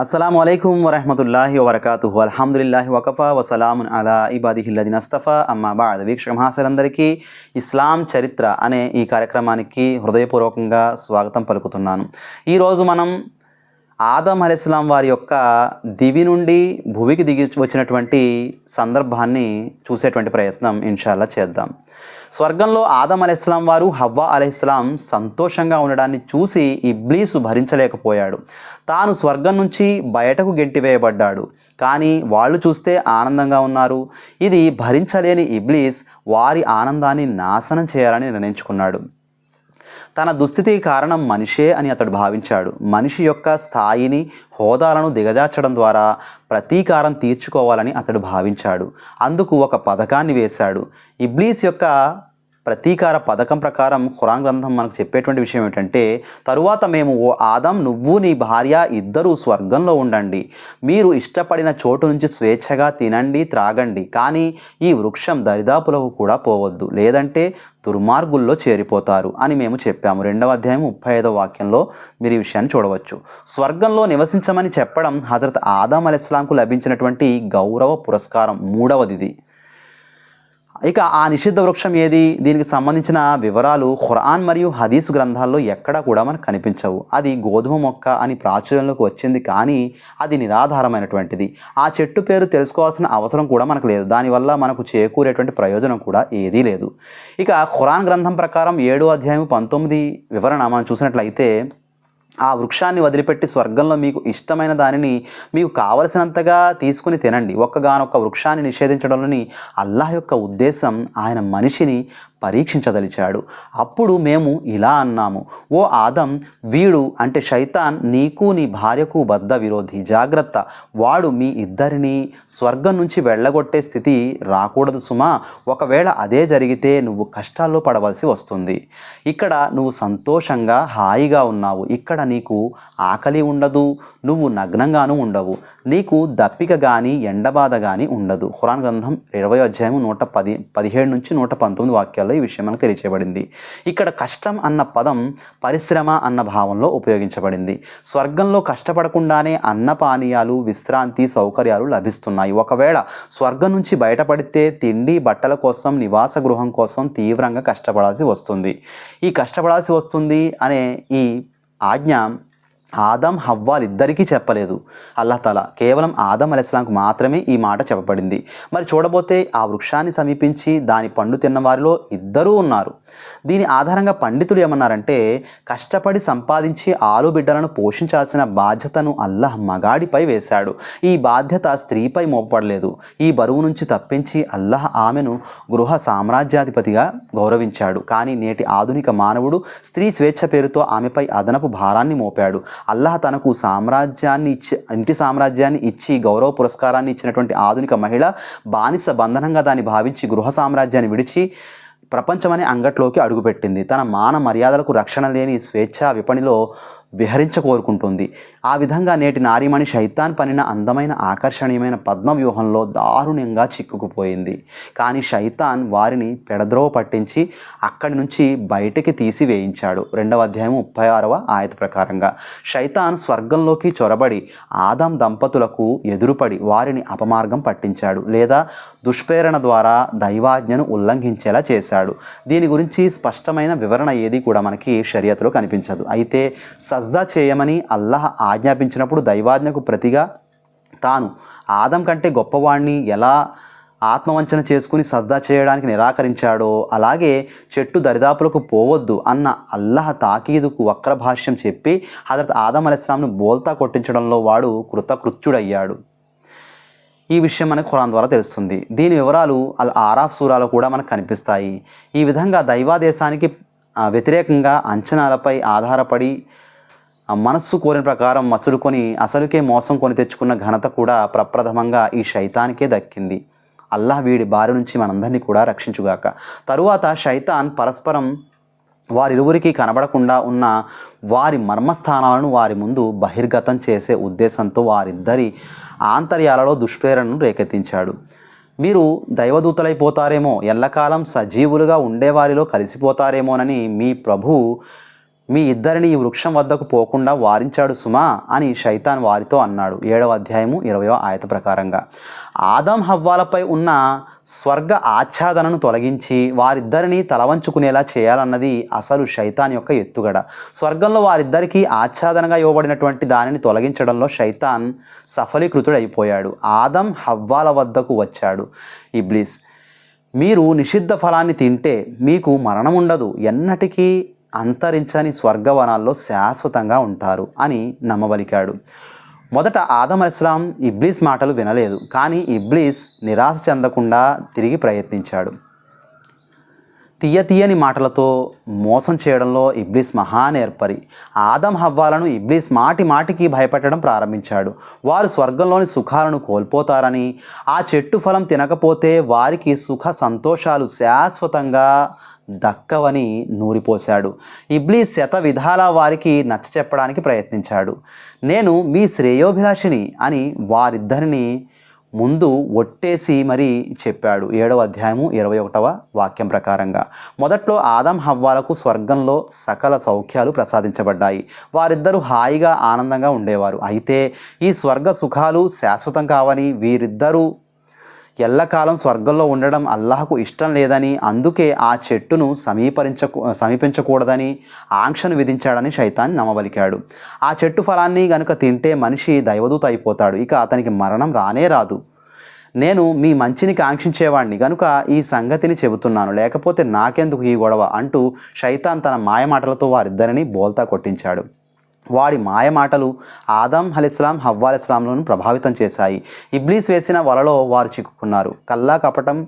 అస్సలం అయికం వరహమతుల్లాహి వరకాతు అల్హమ్దుల్లాహి వకఫా వసలాం అలా ఇబాదిహిల్లదిన్ అస్తఫా. అమ్మా బాద్. వీక్షక మహాశలందరికీ ఇస్లాం చరిత్ర అనే ఈ కార్యక్రమానికి హృదయపూర్వకంగా స్వాగతం పలుకుతున్నాను. ఈరోజు మనం ఆదం అలీస్లాం వారి యొక్క దివి నుండి భూమికి దిగి వచ్చినటువంటి సందర్భాన్ని చూసేటువంటి ప్రయత్నం ఇన్షాల్లా చేద్దాం. స్వర్గంలో ఆదం అలీస్లాం వారు హవ్వా అలీస్లాం సంతోషంగా ఉండడాన్ని చూసి ఇబ్లీసు భరించలేకపోయాడు. తాను స్వర్గం నుంచి బయటకు గెంటివేయబడ్డాడు. కానీ వాళ్ళు చూస్తే ఆనందంగా ఉన్నారు. ఇది భరించలేని ఇబ్లీస్ వారి ఆనందాన్ని నాశనం చేయాలని నిర్ణయించుకున్నాడు. తన దుస్థితికి కారణం మనిషే అని అతడు భావించాడు. మనిషి యొక్క స్థాయిని హోదాలను దిగజార్చడం ద్వారా ప్రతీకారం తీర్చుకోవాలని అతడు భావించాడు. అందుకు ఒక పథకాన్ని వేశాడు. ఇబ్లీస్ యొక్క ప్రతీకార పథకం ప్రకారం ఖురాన్ గ్రంథం మనకు చెప్పేటువంటి విషయం ఏంటంటే తరువాత మేము ఓ ఆదం నువ్వు నీ భార్య ఇద్దరూ స్వర్గంలో ఉండండి. మీరు ఇష్టపడిన చోటు నుంచి స్వేచ్ఛగా తినండి త్రాగండి. కానీ ఈ వృక్షం దరిదాపులకు కూడా పోవద్దు. లేదంటే దుర్మార్గుల్లో చేరిపోతారు అని మేము చెప్పాము. రెండవ అధ్యాయం ముప్పై ఐదవ వాక్యంలో మీరు ఈ విషయాన్ని చూడవచ్చు. స్వర్గంలో నివసించమని చెప్పడం హజరత్ ఆదాం అలెస్లాంకు లభించినటువంటి గౌరవ పురస్కారం మూడవది ఇది ఇక ఆ నిషిద్ధ వృక్షం ఏది? దీనికి సంబంధించిన వివరాలు ఖురాన్ మరియు హదీస్ గ్రంథాల్లో ఎక్కడా కూడా మనకు కనిపించవు. అది గోధుమ మొక్క అని ప్రాచుర్యంలోకి వచ్చింది కానీ అది నిరాధారమైనటువంటిది. ఆ చెట్టు పేరు తెలుసుకోవాల్సిన అవసరం కూడా మనకు లేదు. దానివల్ల మనకు చేకూరేటువంటి ప్రయోజనం కూడా ఏదీ లేదు. ఇక ఖురాన్ గ్రంథం ప్రకారం ఏడో అధ్యాయం పంతొమ్మిది వివరణ మనం చూసినట్లయితే ఆ వృక్షాన్ని వదిలిపెట్టి స్వర్గంలో మీకు ఇష్టమైన దానిని మీకు కావలసినంతగా తీసుకుని తినండి. ఒక్కగానొక్క వృక్షాన్ని నిషేధించడంలోని అల్లాహ్ యొక్క ఉద్దేశం ఆయన మనిషిని పరీక్షించదలిచాడు. అప్పుడు మేము ఇలా అన్నాము ఓ ఆదం వీడు అంటే శైతాన్ నీకు నీ భార్యకు బద్ద విరోధి. జాగ్రత్త వాడు మీ ఇద్దరిని స్వర్గం నుంచి వెళ్ళగొట్టే స్థితి రాకూడదు సుమా. ఒకవేళ అదే జరిగితే నువ్వు కష్టాల్లో పడవలసి వస్తుంది. ఇక్కడ నువ్వు సంతోషంగా హాయిగా ఉన్నావు. ఇక్కడ నీకు ఆకలి ఉండదు నువ్వు నగ్నంగాను ఉండవు. నీకు దప్పిక కానీ ఎండబాధ కానీ ఉండదు. ఖురాన్ గ్రంథం ఇరవై అధ్యాయం నూట పది పదిహేడు నుంచి నూట పంతొమ్మిది వాక్యాల్లో ఈ విషయం మనకు తెలియచేయబడింది. ఇక్కడ కష్టం అన్న పదం పరిశ్రమ అన్న భావంలో ఉపయోగించబడింది. స్వర్గంలో కష్టపడకుండానే అన్న పానీయాలు విశ్రాంతి సౌకర్యాలు లభిస్తున్నాయి. ఒకవేళ స్వర్గం నుంచి బయటపడితే తిండి బట్టల కోసం నివాస గృహం కోసం తీవ్రంగా కష్టపడాల్సి వస్తుంది. ఈ కష్టపడాల్సి వస్తుంది అనే ఈ ఆజ్ఞ ఆదం హవ్వాలిద్దరికీ చెప్పలేదు. అల్లాహ్ తల కేవలం ఆదం అలెస్లాంకు మాత్రమే ఈ మాట చెప్పబడింది. మరి చూడబోతే ఆ వృక్షాన్ని సమీపించి దాని పండు తిన్న వారిలో ఇద్దరూ ఉన్నారు. దీని ఆధారంగా పండితులు ఏమన్నారంటే కష్టపడి సంపాదించి ఆలు బిడ్డలను పోషించాల్సిన బాధ్యతను అల్లాహ్ మగాడిపై వేశాడు. ఈ బాధ్యత స్త్రీపై మోపడలేదు ఈ బరువు నుంచి తప్పించి అల్లాహ్ ఆమెను గృహ సామ్రాజ్యాధిపతిగా గౌరవించాడు. కానీ నేటి ఆధునిక మానవుడు స్త్రీ స్వేచ్ఛ పేరుతో ఆమెపై అదనపు భారాన్ని మోపాడు. అల్లాహ్ తనకు సామ్రాజ్యాన్ని ఇచ్చి ఇంటి సామ్రాజ్యాన్ని ఇచ్చి గౌరవ పురస్కారాన్ని ఇచ్చినటువంటి ఆధునిక మహిళ బానిస బంధనంగా దాన్ని భావించి గృహ సామ్రాజ్యాన్ని విడిచి ప్రపంచమనే అంగట్లోకి అడుగుపెట్టింది. తన మాన మర్యాదలకు రక్షణ లేని స్వేచ్ఛా విపణిలో విహరించ కోరుకుంటుంది. ఆ విధంగా నేటి నారీమణి శైతాన్ పనిన అందమైన ఆకర్షణీయమైన పద్మ వ్యూహంలో దారుణంగా చిక్కుకుపోయింది. కానీ శైతాన్ వారిని పెడద్రోవ పట్టించి అక్కడి నుంచి బయటికి తీసి వేయించాడు రెండవ అధ్యాయం ముప్పై ఆరవ ఆయత ప్రకారంగా. శైతాన్ స్వర్గంలోకి చొరబడి ఆదాం దంపతులకు ఎదురుపడి వారిని అపమార్గం పట్టించాడు లేదా దుష్ప్రేరణ ద్వారా దైవాజ్ఞను ఉల్లంఘించేలా చేశాడు. దీని గురించి స్పష్టమైన వివరణ ఏది కూడా మనకి షరియత్లో కనిపించదు. అయితే సజ్దా చేయమని అల్లాహ్ ఆజ్ఞాపించినప్పుడు దైవాజ్ఞకు ప్రతిగా తాను ఆదం కంటే గొప్పవాణ్ణి ఎలా ఆత్మవంచన చేసుకుని సజ్దా చేయడానికి నిరాకరించాడో అలాగే చెట్టు దరిదాపులకు పోవద్దు అన్న అల్లహ తాకీదుకు వక్రభాష్యం చెప్పి హజరత్ ఆదం అలస్లాంను బోల్తా కొట్టించడంలో వాడు కృతకృత్యుడయ్యాడు. ఈ విషయం మనకు ఖురాన్ ద్వారా తెలుస్తుంది. దీని వివరాలు అల్ ఆరాఫ్ సూరాలో కూడా మనకు కనిపిస్తాయి. ఈ విధంగా దైవాదేశానికి వ్యతిరేకంగా అంచనాలపై ఆధారపడి ఆ మనస్సు కోరిన ప్రకారం మసులుకొని అసలుకే మోసం కొని తెచ్చుకున్న ఘనత కూడా ప్రప్రథమంగా ఈ శైతానికే దక్కింది. అల్లాహ్ వీడి బారి నుంచి మనందరినీ కూడా రక్షించుగాక. తరువాత శైతాన్ పరస్పరం వారిరువురికి కనబడకుండా ఉన్న వారి మర్మస్థానాలను వారి ముందు బహిర్గతం చేసే ఉద్దేశంతో వారిద్దరి ఆంతర్యాలలో దుష్ప్రేరణను రేకెత్తించాడు. మీరు దైవదూతలైపోతారేమో ఎల్లకాలం సజీవులుగా ఉండేవారిలో కలిసిపోతారేమోనని మీ ప్రభు మీ ఇద్దరిని ఈ వృక్షం వద్దకు పోకుండా వారించాడు సుమా అని శైతాన్ వారితో అన్నాడు. ఏడవ అధ్యాయము ఇరవయో ఆయత ప్రకారంగా. ఆదం హవ్వాలపై ఉన్న స్వర్గ ఆచ్ఛాదనను తొలగించి వారిద్దరిని తలవంచుకునేలా చేయాలన్నది అసలు శైతాన్ యొక్క ఎత్తుగడ. స్వర్గంలో వారిద్దరికీ ఆచ్ఛాదనగా ఇవ్వబడినటువంటి దానిని తొలగించడంలో శైతాన్ సఫలీకృతుడైపోయాడు. ఆదం హవ్వాల వద్దకు వచ్చాడు. ఇబ్లీస్ మీరు నిషిద్ధ ఫలాన్ని తింటే మీకు మరణం ఉండదు ఎన్నటికీ అంతరించని స్వర్గవనాల్లో శాశ్వతంగా ఉంటారు అని నమ్మబలికాడు. మొదట ఆదం అస్లాం ఇబ్లీస్ మాటలు వినలేదు కానీ ఇబ్లీస్ నిరాశ చెందకుండా తిరిగి ప్రయత్నించాడు. తీయ తీయని మాటలతో మోసం చేయడంలో ఇబ్లీస్ మహానేర్పరి ఆదం హవ్వాలను ఇబ్లీస్ మాటి మాటికి భయపెట్టడం ప్రారంభించాడు. వారు స్వర్గంలోని సుఖాలను కోల్పోతారని ఆ చెట్టు ఫలం తినకపోతే వారికి సుఖ సంతోషాలు శాశ్వతంగా దక్కవని నూరిపోశాడు. ఇబ్లీ శత విధాల వారికి నచ్చ చెప్పడానికి ప్రయత్నించాడు. నేను మీ శ్రేయోభిలాషిని అని వారిద్దరిని ముందు ఒట్టేసి మరి చెప్పాడు. ఏడవ అధ్యాయము ఇరవై ఒకటవ వాక్యం ప్రకారంగా. మొదట్లో ఆదం హవ్వాలకు స్వర్గంలో సకల సౌఖ్యాలు ప్రసాదించబడ్డాయి. వారిద్దరూ హాయిగా ఆనందంగా ఉండేవారు. అయితే ఈ స్వర్గ సుఖాలు శాశ్వతం కావని వీరిద్దరూ ఎల్లకాలం స్వర్గంలో ఉండడం అల్లాహకు ఇష్టం లేదని అందుకే ఆ చెట్టును సమీపరించకు సమీపించకూడదని ఆంక్షను విధించాడని శైతాన్ నమ్మబలికాడు. ఆ చెట్టు ఫలాన్ని గనుక తింటే మనిషి దైవదూత అయిపోతాడు. ఇక అతనికి మరణం రానే రాదు. నేను మీ మంచిని కాంక్షించేవాడిని కనుక ఈ సంగతిని చెబుతున్నాను. లేకపోతే నాకెందుకు ఈ గొడవ? అంటూ శైతాన్ తన మాయమాటలతో వారిద్దరిని బోల్తా కొట్టించాడు. వాడి మాయ మాటలు ఆదం అలిస్లాం హవ్వా అలిస్లాంలను ప్రభావితం చేశాయి. ఇబ్లీస్ వేసిన వలలో వారు చిక్కుకున్నారు. కల్లా కపటం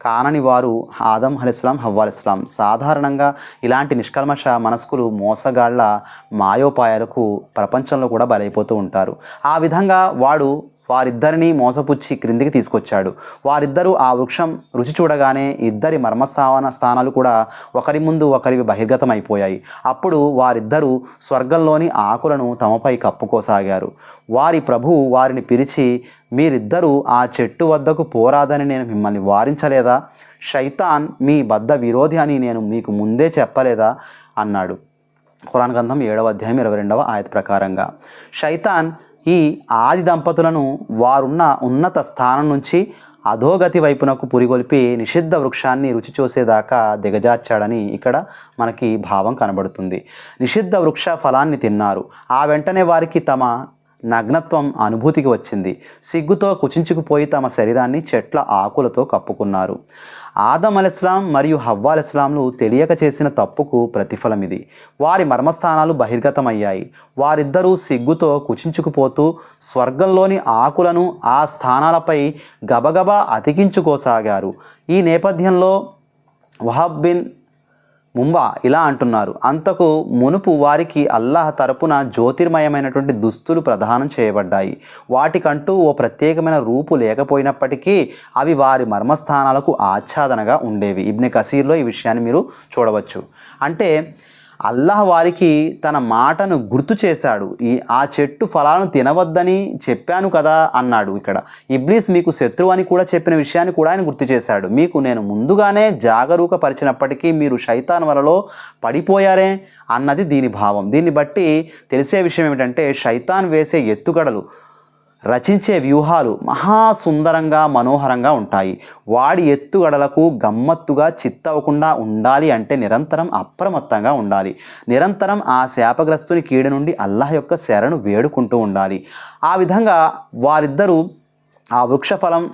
కానని వారు ఆదం అలిస్లాం హవ్వాలిస్లాం సాధారణంగా ఇలాంటి నిష్కల్మష మనస్కులు మోసగాళ్ళ మాయోపాయాలకు ప్రపంచంలో కూడా బలైపోతూ ఉంటారు. ఆ విధంగా వాడు వారిద్దరిని మోసపుచ్చి క్రిందికి తీసుకొచ్చాడు. వారిద్దరూ ఆ వృక్షం రుచి చూడగానే ఇద్దరి మర్మస్థావన స్థానాలు కూడా ఒకరి ముందు ఒకరివి బహిర్గతం అయిపోయాయి అప్పుడు వారిద్దరూ స్వర్గంలోని ఆకులను తమపై కప్పుకోసాగారు. వారి ప్రభువు వారిని పిలిచి మీరిద్దరూ ఆ చెట్టు వద్దకు పోరాదని నేను మిమ్మల్ని వారించలేదా? శైతాన్ మీ బద్ద విరోధి అని నేను మీకు ముందే చెప్పలేదా? అన్నాడు. ఖురాన్ గ్రంథం ఏడవ అధ్యాయం ఇరవై రెండవ ఆయత ప్రకారంగా. శైతాన్ ఈ ఆది దంపతులను వారున్న ఉన్నత స్థానం నుంచి అధోగతి వైపునకు పురిగొల్పి నిషిద్ధ వృక్షాన్ని రుచి చూసేదాకా దిగజార్చాడని ఇక్కడ మనకి భావం కనబడుతుంది. నిషిద్ధ వృక్ష ఫలాన్ని తిన్నారు. ఆ వెంటనే వారికి తమ నగ్నత్వం అనుభూతికి వచ్చింది. సిగ్గుతో కుచించుకుపోయి తమ శరీరాన్ని చెట్ల ఆకులతో కప్పుకున్నారు. ఆదం అలిస్లాం మరియు హవ్వా అలస్లాంలు తెలియక చేసిన తప్పుకు ప్రతిఫలం ఇది. వారి మర్మస్థానాలు బహిర్గతమయ్యాయి. వారిద్దరూ సిగ్గుతో కుచించుకుపోతూ స్వర్గంలోని ఆకులను ఆ స్థానాలపై గబగబా అతికించుకోసాగారు. ఈ నేపథ్యంలో వహబ్ బిన్ ముంబా ఇలా అంటున్నారు. అంతకు మునుపు వారికి అల్లాహ్ తరపున జ్యోతిర్మయమైనటువంటి దుస్తులు ప్రదానం చేయబడ్డాయి. వాటికంటూ ఓ ప్రత్యేకమైన రూపు లేకపోయినప్పటికీ అవి వారి మర్మస్థానాలకు ఆచ్ఛాదనగా ఉండేవి. ఇబ్ని కసీర్లో ఈ విషయాన్ని మీరు చూడవచ్చు. అంటే అల్లాహ్ వారికి తన మాటను గుర్తు చేశాడు. ఈ ఆ చెట్టు ఫలాలను తినవద్దని చెప్పాను కదా అన్నాడు ఇక్కడ. ఇబ్లీస్ మీకు శత్రువు అని కూడా చెప్పిన విషయాన్ని కూడా ఆయన గుర్తు చేశాడు. మీకు నేను ముందుగానే జాగరూకపరిచినప్పటికీ మీరు శైతాన్ వలలో పడిపోయారే అన్నది దీని భావం. దీన్ని బట్టి తెలిసే విషయం ఏమిటంటే శైతాన్ వేసే ఎత్తుగడలు రచించే వ్యూహాలు మహా సుందరంగా మనోహరంగా ఉంటాయి. వాడి ఎత్తుగడలకు గమ్మత్తుగా చిత్తవకుండా ఉండాలి అంటే నిరంతరం అప్రమత్తంగా ఉండాలి. నిరంతరం ఆ శాపగ్రస్తుని కీడు నుండి అల్లాహ్ యొక్క శరణు వేడుకుంటూ ఉండాలి. ఆ విధంగా వారిద్దరూ ఆ వృక్ష ఫలం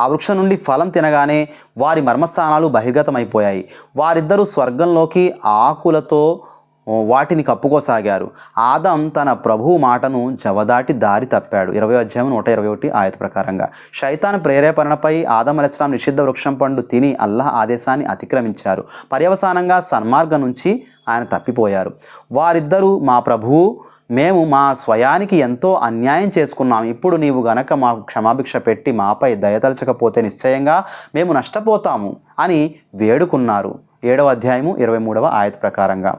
ఆ వృక్షం నుండి ఫలం తినగానే వారి మర్మస్థానాలు బహిర్గతమైపోయాయి. వారిద్దరూ స్వర్గంలోకి ఆకులతో వాటిని కప్పుకోసాగారు. ఆదం తన ప్రభువు మాటను జవదాటి దారి తప్పాడు. ఇరవై అధ్యాయం నూట ఇరవై ఒకటి ఆయత ప్రకారంగా. శైతాన్ ప్రేరేపణపై ఆదం అలస్లాం నిషిద్ధ వృక్షం పండు తిని అల్లాహ్ ఆదేశాన్ని అతిక్రమించారు. పర్యవసానంగా సన్మార్గం నుంచి ఆయన తప్పిపోయారు. వారిద్దరూ మా ప్రభువు మేము మా స్వయానికి ఎంతో అన్యాయం చేసుకున్నాం. ఇప్పుడు నీవు గనక మాకు క్షమాభిక్ష పెట్టి మాపై దయతలచకపోతే నిశ్చయంగా మేము నష్టపోతాము అని వేడుకున్నారు. ఏడవ అధ్యాయము ఇరవై మూడవ ఆయత ప్రకారంగా.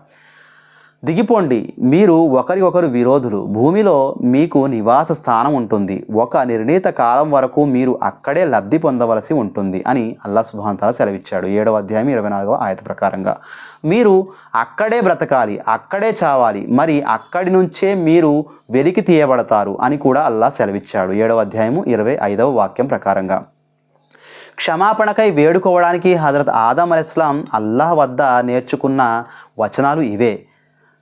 దిగిపోండి. మీరు ఒకరికొకరు విరోధులు. భూమిలో మీకు నివాస స్థానం ఉంటుంది. ఒక నిర్ణీత కాలం వరకు మీరు అక్కడే లబ్ధి పొందవలసి ఉంటుంది అని అల్లా సుభాంతాల సెలవిచ్చాడు. ఏడవ అధ్యాయం ఇరవై నాలుగవ ఆయత ప్రకారంగా. మీరు అక్కడే బ్రతకాలి అక్కడే చావాలి. మరి అక్కడి నుంచే మీరు వెలికి తీయబడతారు అని కూడా అల్లా సెలవిచ్చాడు. ఏడవ అధ్యాయము ఇరవై ఐదవ వాక్యం ప్రకారంగా. క్షమాపణకై వేడుకోవడానికి హజరత్ ఆదం అలెస్లాం అల్లాహ్ వద్ద నేర్చుకున్న వచనాలు ఇవే.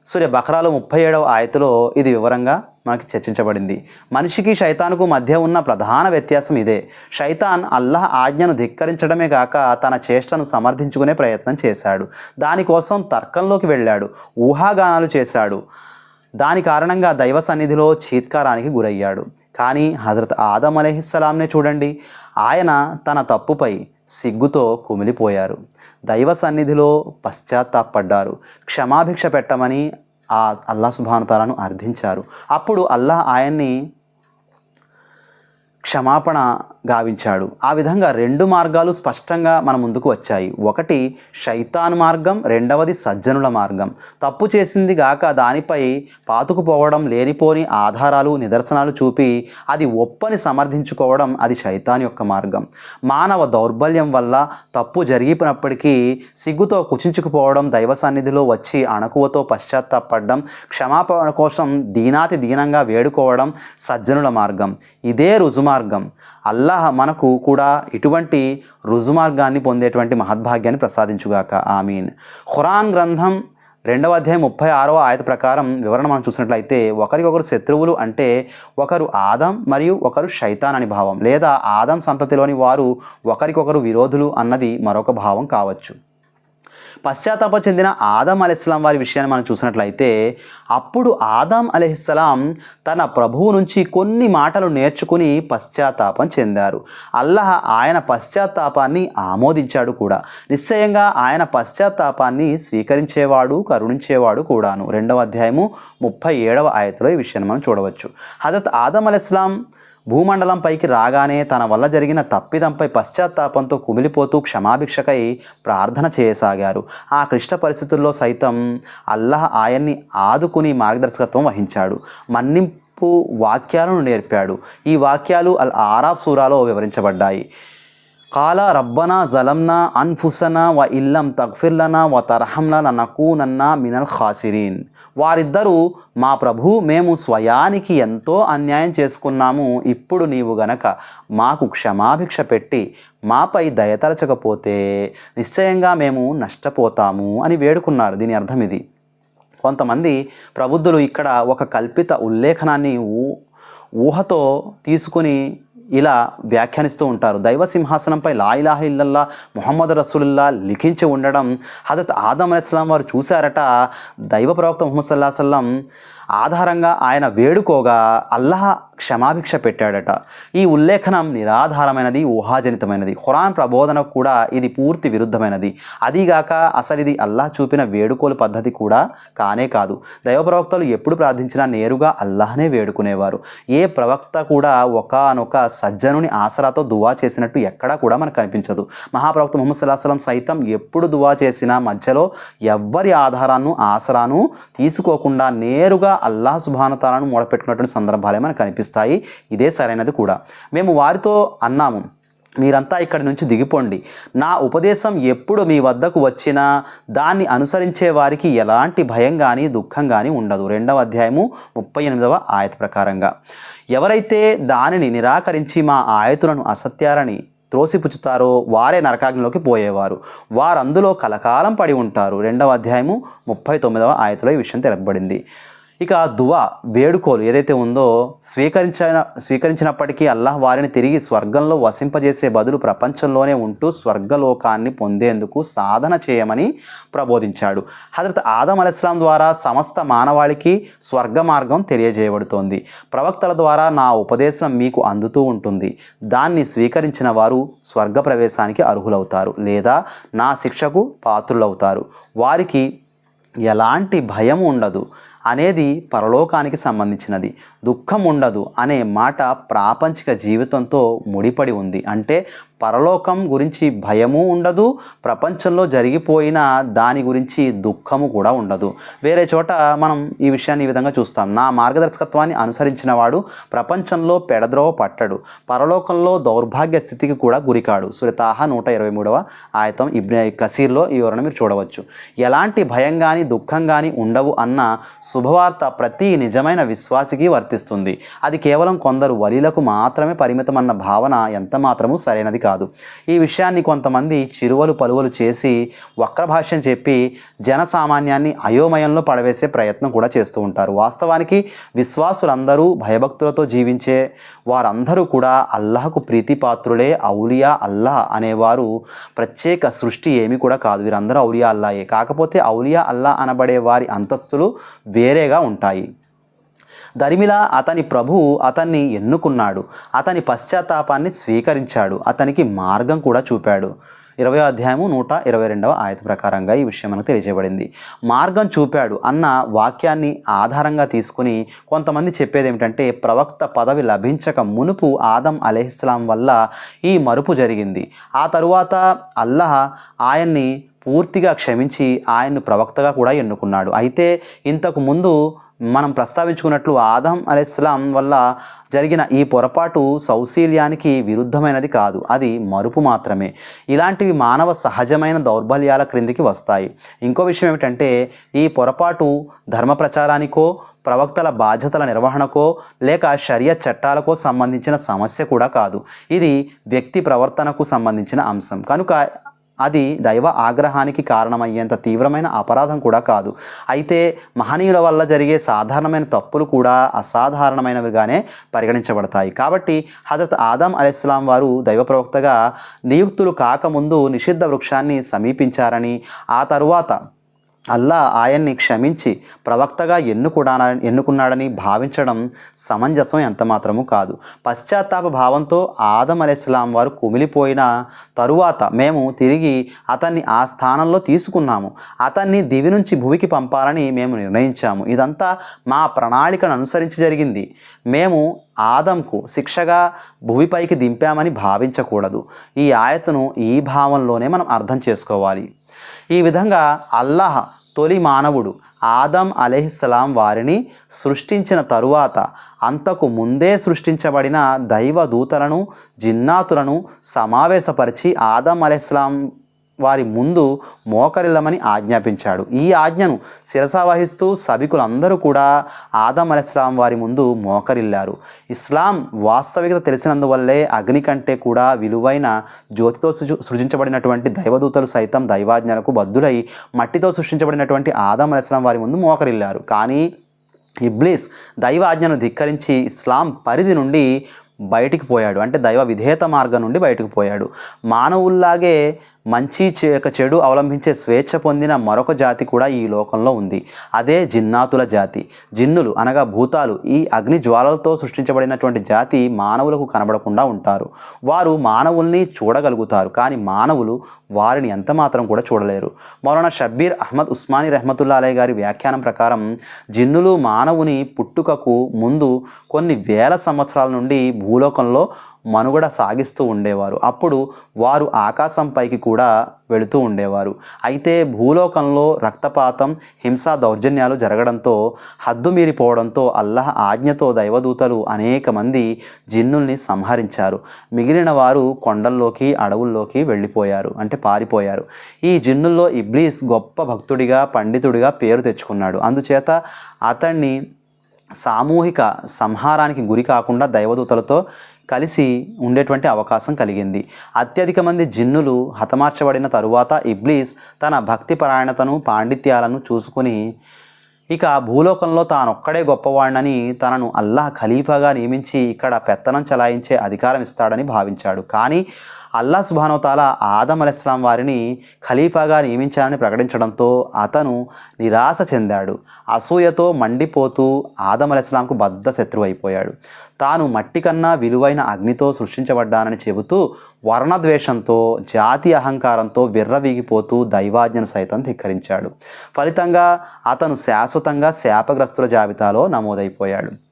సూర్య బక్రాలు ముప్పై ఏడవ ఆయతలో ఇది వివరంగా మనకి చర్చించబడింది. మనిషికి శైతానుకు మధ్య ఉన్న ప్రధాన వ్యత్యాసం ఇదే. శైతాన్ అల్లాహ్ ఆజ్ఞను ధిక్కరించడమే కాక తన చేష్టను సమర్థించుకునే ప్రయత్నం చేశాడు. దానికోసం తర్కంలోకి వెళ్ళాడు. ఊహాగానాలు చేశాడు. దాని కారణంగా దైవ సన్నిధిలో చీత్కారానికి గురయ్యాడు. కానీ హజరత్ ఆదం అలహిస్సలాంనే చూడండి. ఆయన తన తప్పుపై సిగ్గుతో కుమిలిపోయారు. దైవ సన్నిధిలో పశ్చాత్తాపడ్డారు. క్షమాభిక్ష పెట్టమని ఆ అల్లా సుభానతాలను అర్థించారు. అప్పుడు అల్లాహ్ ఆయన్ని క్షమాపణ గావించాడు. ఆ విధంగా రెండు మార్గాలు స్పష్టంగా మన ముందుకు వచ్చాయి. ఒకటి శైతాన్ మార్గం రెండవది సజ్జనుల మార్గం. తప్పు చేసింది గాక దానిపై పాతుకుపోవడం లేనిపోని ఆధారాలు నిదర్శనాలు చూపి అది ఒప్పని సమర్థించుకోవడం అది శైతాన్ యొక్క మార్గం. మానవ దౌర్బల్యం వల్ల తప్పు జరిగిపోయినప్పటికీ సిగ్గుతో కుచించుకుపోవడం దైవ సన్నిధిలో వచ్చి అణకువతో పశ్చాత్తాపడడం క్షమాపణ కోసం దీనాతి దీనంగా వేడుకోవడం సజ్జనుల మార్గం. ఇదే రుజుమార్గం. అల్లాహ్ మనకు కూడా ఇటువంటి రుజుమార్గాన్ని పొందేటువంటి మహద్భాగ్యాన్ని ప్రసాదించుగాక. ఆమీన్. ఖురాన్ గ్రంథం రెండవ అధ్యాయం ముప్పై ఆరవ ఆయత ప్రకారం వివరణ మనం చూసినట్లయితే ఒకరికొకరు శత్రువులు అంటే ఒకరు ఆదం మరియు ఒకరు శైతాన్ అని భావం. లేదా ఆదం సంతతిలోని వారు ఒకరికొకరు విరోధులు అన్నది మరొక భావం కావచ్చు. పశ్చాత్తాప చెందిన ఆదం అలెస్లాం వారి విషయాన్ని మనం చూసినట్లయితే అప్పుడు ఆదాం అలెహిస్సలాం తన ప్రభువు నుంచి కొన్ని మాటలు నేర్చుకుని పశ్చాత్తాపం చెందారు. అల్లాహ్ ఆయన పశ్చాత్తాపాన్ని ఆమోదించాడు కూడా. నిశ్చయంగా ఆయన పశ్చాత్తాపాన్ని స్వీకరించేవాడు కరుణించేవాడు కూడాను. రెండవ అధ్యాయము ముప్పై ఏడవ ఆయతలో ఈ విషయాన్ని మనం చూడవచ్చు. హజరత్ ఆదం అలెస్లాం భూమండలం పైకి రాగానే తన వల్ల జరిగిన తప్పిదంపై పశ్చాత్తాపంతో కుమిలిపోతూ క్షమాభిక్షకై ప్రార్థన చేయసాగారు. ఆ క్లిష్ట పరిస్థితుల్లో సైతం అల్లాహ్ ఆయన్ని ఆదుకుని మార్గదర్శకత్వం వహించాడు. మన్నింపు వాక్యాలను నేర్పాడు. ఈ వాక్యాలు అల్ ఆరాఫ్ సూరాలో వివరించబడ్డాయి. కాల రబ్బనా జలంనా అన్ఫుసనా వ ఇల్లం తగ్ఫిర్లనా వ తర్హంలన నకూనన్నా మినల్ ఖాసిరీన్ వారిద్దరూ మా ప్రభు మేము స్వయానికి ఎంతో అన్యాయం చేసుకున్నాము. ఇప్పుడు నీవు గనక మాకు క్షమాభిక్ష పెట్టి మాపై దయతరచకపోతే నిశ్చయంగా మేము నష్టపోతాము అని వేడుకున్నారు. దీని అర్థం ఇది. కొంతమంది ప్రబుద్ధులు ఇక్కడ ఒక కల్పిత ఉల్లేఖనాన్ని ఊ ఊహతో తీసుకుని ఇలా వ్యాఖ్యానిస్తూ ఉంటారు. దైవ సింహాసనంపై లాయిలాహ ఇల్లల్లా ముహమ్మద్ రసూలుల్లా లిఖించి ఉండడం హజరత్ ఆదం అలైస్లాం వారు చూశారట. దైవ ప్రవక్త ముహమ్మద్ సల్లాహ సల్లం ఆధారంగా ఆయన వేడుకోగా అల్లాహ్ క్షమాభిక్ష పెట్టాడట. ఈ ఉల్లేఖనం నిరాధారమైనది ఊహాజనితమైనది. ఖురాన్ ప్రబోధనకు కూడా ఇది పూర్తి విరుద్ధమైనది. అదీగాక అసలు ఇది అల్లాహ్ చూపిన వేడుకోలు పద్ధతి కూడా కానే కాదు. దైవప్రవక్తలు ఎప్పుడు ప్రార్థించినా నేరుగా అల్లాహనే వేడుకునేవారు. ఏ ప్రవక్త కూడా ఒకనొక సజ్జనుని ఆసరాతో దువా చేసినట్టు ఎక్కడా కూడా మనకు కనిపించదు. మహాప్రవక్త ముహమ్మద్ సల్లాహం సైతం ఎప్పుడు దువా చేసినా మధ్యలో ఎవ్వరి ఆధారాన్ని ఆసరాను తీసుకోకుండా నేరుగా అల్లాహ్ సుభానతాలను మూడపెట్టుకున్నటువంటి సందర్భాలే మనకు కనిపిస్తాయి. ఇదే సరైనది కూడా. మేము వారితో అన్నాము మీరంతా ఇక్కడి నుంచి దిగిపోండి. నా ఉపదేశం ఎప్పుడు మీ వద్దకు వచ్చినా దాన్ని అనుసరించే వారికి ఎలాంటి భయం కానీ దుఃఖం కానీ ఉండదు. రెండవ అధ్యాయము ముప్పై ఎనిమిదవ ఆయత ప్రకారంగా. ఎవరైతే దానిని నిరాకరించి మా ఆయతులను అసత్యాలని త్రోసిపుచ్చుతారో వారే నరకాగ్నిలోకి పోయేవారు. వారందులో కలకాలం పడి ఉంటారు. రెండవ అధ్యాయము ముప్పై తొమ్మిదవ ఆయతలో ఈ విషయం తెలపబడింది. ఇక దువా వేడుకోలు ఏదైతే ఉందో స్వీకరించిన స్వీకరించినప్పటికీ అల్లాహ్ వారిని తిరిగి స్వర్గంలో వసింపజేసే బదులు ప్రపంచంలోనే ఉంటూ స్వర్గలోకాన్ని పొందేందుకు సాధన చేయమని ప్రబోధించాడు. హజరత్ ఆదం అలస్లాం ద్వారా సమస్త మానవాళికి స్వర్గ మార్గం తెలియజేయబడుతోంది. ప్రవక్తల ద్వారా నా ఉపదేశం మీకు అందుతూ ఉంటుంది. దాన్ని స్వీకరించిన వారు స్వర్గ ప్రవేశానికి అర్హులవుతారు లేదా నా శిక్షకు పాత్రులవుతారు. వారికి ఎలాంటి భయం ఉండదు. అనేది పరలోకానికి సంబంధించినది. దుఃఖం ఉండదు అనే మాట ప్రాపంచిక జీవితంతో ముడిపడి ఉంది. అంటే పరలోకం గురించి భయము ఉండదు ప్రపంచంలో జరిగిపోయిన దాని గురించి దుఃఖము కూడా ఉండదు. వేరే చోట మనం ఈ విషయాన్ని ఈ విధంగా చూస్తాం. నా మార్గదర్శకత్వాన్ని అనుసరించిన వాడు ప్రపంచంలో పెడద్రోవ పట్టడు పరలోకంలో దౌర్భాగ్య స్థితికి కూడా గురికాడు. సురితాహ నూట ఇరవై మూడవ ఆయతం ఇబ్న కసీర్లో ఈ వివరణ మీరు చూడవచ్చు. ఎలాంటి భయం కానీ దుఃఖం కానీ ఉండవు అన్న శుభవార్త ప్రతి నిజమైన విశ్వాసికి వర్తిస్తుంది. అది కేవలం కొందరు వలీలకు మాత్రమే పరిమితం అన్న భావన ఎంత మాత్రము సరైనది కాదు. ఈ విషయాన్ని కొంతమంది చిరువలు పలువలు చేసి వక్రభాష్యం చెప్పి జనసామాన్యాన్ని అయోమయంలో పడవేసే ప్రయత్నం కూడా చేస్తూ ఉంటారు. వాస్తవానికి విశ్వాసులందరూ భయభక్తులతో జీవించే వారందరూ కూడా అల్లాహకు ప్రీతిపాత్రులే ఔలియా అల్లాహ్ అనేవారు ప్రత్యేక సృష్టి ఏమి కూడా కాదు. వీరందరూ ఔలియా అల్లాయే కాకపోతే ఔలియా అల్లా అనబడే వారి అంతస్తులు వేరేగా ఉంటాయి. దరిమిలా అతని ప్రభువు అతన్ని ఎన్నుకున్నాడు. అతని పశ్చాత్తాపాన్ని స్వీకరించాడు. అతనికి మార్గం కూడా చూపాడు. ఇరవై అధ్యాయము నూట ఇరవై రెండవ ఆయత ప్రకారంగా ఈ విషయం మనకు తెలియజేయబడింది. మార్గం చూపాడు అన్న వాక్యాన్ని ఆధారంగా తీసుకుని కొంతమంది చెప్పేది ఏమిటంటే ప్రవక్త పదవి లభించక మునుపు ఆదం అలెహిస్లాం వల్ల ఈ మరుపు జరిగింది. ఆ తరువాత అల్లాహ్ ఆయన్ని పూర్తిగా క్షమించి ఆయన్ను ప్రవక్తగా కూడా ఎన్నుకున్నాడు. అయితే ఇంతకు ముందు మనం ప్రస్తావించుకున్నట్లు ఆదం అలెస్లాం వల్ల జరిగిన ఈ పొరపాటు సౌశీల్యానికి విరుద్ధమైనది కాదు. అది మరుపు మాత్రమే. ఇలాంటివి మానవ సహజమైన దౌర్బల్యాల క్రిందికి వస్తాయి. ఇంకో విషయం ఏమిటంటే ఈ పొరపాటు ధర్మ ప్రచారానికో ప్రవక్తల బాధ్యతల నిర్వహణకో లేక షరియ చట్టాలకో సంబంధించిన సమస్య కూడా కాదు. ఇది వ్యక్తి ప్రవర్తనకు సంబంధించిన అంశం. కనుక అది దైవ ఆగ్రహానికి కారణమయ్యేంత తీవ్రమైన అపరాధం కూడా కాదు. అయితే మహనీయుల వల్ల జరిగే సాధారణమైన తప్పులు కూడా అసాధారణమైనవిగానే పరిగణించబడతాయి. కాబట్టి హజరత్ ఆదం అలెస్లాం వారు దైవ ప్రవక్తగా నియుక్తులు కాకముందు నిషిద్ధ వృక్షాన్ని సమీపించారని ఆ తరువాత అల్లా ఆయన్ని క్షమించి ప్రవక్తగా ఎన్నుకుడా ఎన్నుకున్నాడని భావించడం సమంజసం ఎంతమాత్రము కాదు. పశ్చాత్తాప భావంతో ఆదం అలెస్లాం వారు కుమిలిపోయిన తరువాత మేము తిరిగి అతన్ని ఆ స్థానంలో తీసుకున్నాము. అతన్ని దివి నుంచి భూమికి పంపాలని మేము నిర్ణయించాము. ఇదంతా మా ప్రణాళికను అనుసరించి జరిగింది. మేము ఆదంకు శిక్షగా భూమిపైకి దింపామని భావించకూడదు. ఈ ఆయతను ఈ భావంలోనే మనం అర్థం చేసుకోవాలి. ఈ విధంగా అల్లాహ్ తొలి మానవుడు ఆదం అలెహిస్సలాం వారిని సృష్టించిన తరువాత అంతకు ముందే సృష్టించబడిన దైవ దూతలను జిన్నాతులను సమావేశపరిచి ఆదం అలెహిస్లాం వారి ముందు మోకరిల్లమని ఆజ్ఞాపించాడు. ఈ ఆజ్ఞను శిరసావహిస్తూ సభికులందరూ కూడా ఆదం అలెస్లాం వారి ముందు మోకరిల్లారు. ఇస్లాం వాస్తవికత తెలిసినందువల్లే అగ్ని కంటే కూడా విలువైన జ్యోతితో సృజు- సృజించబడినటువంటి దైవదూతలు సైతం దైవాజ్ఞలకు బద్దులై మట్టితో సృష్టించబడినటువంటి ఆదం అలెస్లాం వారి ముందు మోకరిల్లారు. కానీ ఇబ్లీస్ దైవాజ్ఞను ధిక్కరించి ఇస్లాం పరిధి నుండి బయటికి పోయాడు. అంటే దైవ విధేయత మార్గం నుండి బయటకు పోయాడు. మానవుల్లాగే మంచి చేయక చెడు అవలంబించే స్వేచ్ఛ పొందిన మరొక జాతి కూడా ఈ లోకంలో ఉంది. అదే జిన్నాతుల జాతి. జిన్నులు అనగా భూతాలు. ఈ అగ్ని జ్వాలలతో సృష్టించబడినటువంటి జాతి మానవులకు కనబడకుండా ఉంటారు. వారు మానవుల్ని చూడగలుగుతారు. కానీ మానవులు వారిని ఎంత మాత్రం కూడా చూడలేరు. మౌలానా షబ్బీర్ అహ్మద్ ఉస్మానీ రెహమతుల్లా అలై గారి వ్యాఖ్యానం ప్రకారం జిన్నులు మానవుని పుట్టుకకు ముందు కొన్ని వేల సంవత్సరాల నుండి భూలోకంలో మనుగడ సాగిస్తూ ఉండేవారు. అప్పుడు వారు ఆకాశం పైకి కూడా వెళుతూ ఉండేవారు. అయితే భూలోకంలో రక్తపాతం హింసా దౌర్జన్యాలు జరగడంతో హద్దు మీరిపోవడంతో అల్లాహ్ ఆజ్ఞతో దైవదూతలు అనేక మంది జిన్నుల్ని సంహరించారు. మిగిలిన వారు కొండల్లోకి అడవుల్లోకి వెళ్ళిపోయారు అంటే పారిపోయారు. ఈ జిన్నుల్లో ఇబ్లీస్ గొప్ప భక్తుడిగా పండితుడిగా పేరు తెచ్చుకున్నాడు. అందుచేత అతన్ని సామూహిక సంహారానికి గురి కాకుండా దైవదూతలతో కలిసి ఉండేటువంటి అవకాశం కలిగింది. అత్యధిక మంది జిన్నులు హతమార్చబడిన తరువాత ఇబ్లీస్ తన భక్తి పరాయణతను పాండిత్యాలను చూసుకుని ఇక భూలోకంలో తానొక్కడే గొప్పవాడినని తనను అల్లాహ్ ఖలీఫాగా నియమించి ఇక్కడ పెత్తనం చలాయించే అధికారం ఇస్తాడని భావించాడు. కానీ అల్లా సుబానోతాల ఆదం అలెస్లాం వారిని ఖలీఫాగా నియమించాలని ప్రకటించడంతో అతను నిరాశ చెందాడు. అసూయతో మండిపోతూ ఆదం అలెస్లాంకు బద్ధ శత్రువు అయిపోయాడు. తాను మట్టి కన్నా విలువైన అగ్నితో సృష్టించబడ్డానని చెబుతూ వర్ణద్వేషంతో జాతి అహంకారంతో విర్రవీగిపోతూ దైవాజ్ఞను సైతం ధిక్కరించాడు. ఫలితంగా అతను శాశ్వతంగా శాపగ్రస్తుల జాబితాలో నమోదైపోయాడు.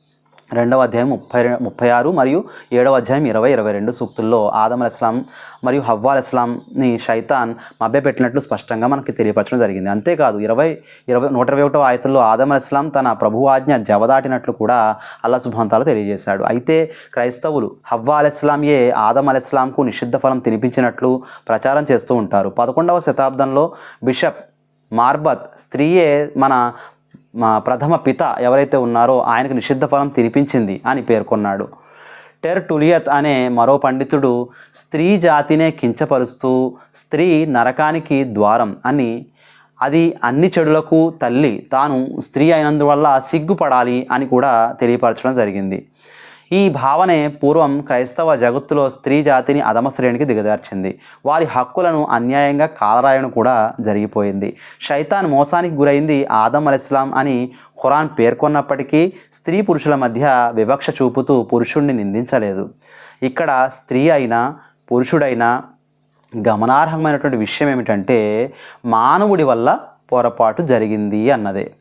రెండవ అధ్యాయం ముప్పై ముప్పై ఆరు మరియు ఏడవ అధ్యాయం ఇరవై ఇరవై రెండు సూక్తుల్లో ఆదం అస్లాం మరియు హవ్వా అస్లాంని షైతాన్ మభ్యపెట్టినట్లు స్పష్టంగా మనకి తెలియపరచడం జరిగింది. అంతేకాదు ఇరవై ఇరవై నూట ఇరవై ఒకటో ఆయతుల్లో ఆదం అస్లాం తన ప్రభు ఆజ్ఞ జవదాటినట్లు కూడా అల్లా సుభాంతాలు తెలియజేశాడు. అయితే క్రైస్తవులు హవ్వా అలస్లాంయే ఆదం అలస్లాంకు నిషిద్ధ ఫలం తినిపించినట్లు ప్రచారం చేస్తూ ఉంటారు. పదకొండవ శతాబ్దంలో బిషప్ మార్బత్ స్త్రీయే మన మా ప్రథమ పిత ఎవరైతే ఉన్నారో ఆయనకు నిషిద్ధ ఫలం తినిపించింది అని పేర్కొన్నాడు. టెర్ టులియత్ అనే మరో పండితుడు స్త్రీ జాతినే కించపరుస్తూ స్త్రీ నరకానికి ద్వారం అని అది అన్ని చెడులకు తల్లి తాను స్త్రీ అయినందువల్ల సిగ్గుపడాలి అని కూడా తెలియపరచడం జరిగింది. ఈ భావనే పూర్వం క్రైస్తవ జగత్తులో స్త్రీ జాతిని అధమ శ్రేణికి దిగజార్చింది. వారి హక్కులను అన్యాయంగా కాలరాయడం కూడా జరిగిపోయింది. శైతాన్ మోసానికి గురైంది ఆదం అలస్లాం అని ఖురాన్ పేర్కొన్నప్పటికీ స్త్రీ పురుషుల మధ్య వివక్ష చూపుతూ పురుషుణ్ణి నిందించలేదు. ఇక్కడ స్త్రీ అయినా పురుషుడైనా గమనార్హమైనటువంటి విషయం ఏమిటంటే మానవుడి వల్ల పొరపాటు జరిగింది అన్నదే.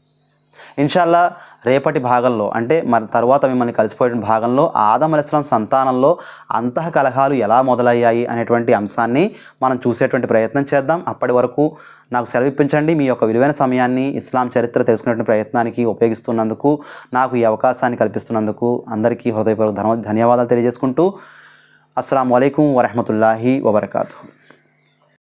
ఇన్షాల్లా రేపటి భాగంలో అంటే మరి తర్వాత మిమ్మల్ని కలిసిపోయిన భాగంలో ఆదం అలస్లాం సంతానంలో అంతః కలహాలు ఎలా మొదలయ్యాయి అనేటువంటి అంశాన్ని మనం చూసేటువంటి ప్రయత్నం చేద్దాం. అప్పటి వరకు నాకు సెలవు ఇప్పించండి మీ యొక్క విలువైన సమయాన్ని ఇస్లాం చరిత్ర తెలుసుకునేటువంటి ప్రయత్నానికి ఉపయోగిస్తున్నందుకు నాకు ఈ అవకాశాన్ని కల్పిస్తున్నందుకు అందరికీ హృదయపూర్వక ధన్యవాదాలు తెలియజేసుకుంటూ అస్సలం అయికం వరహమతుల్లాహి వబర్కాతు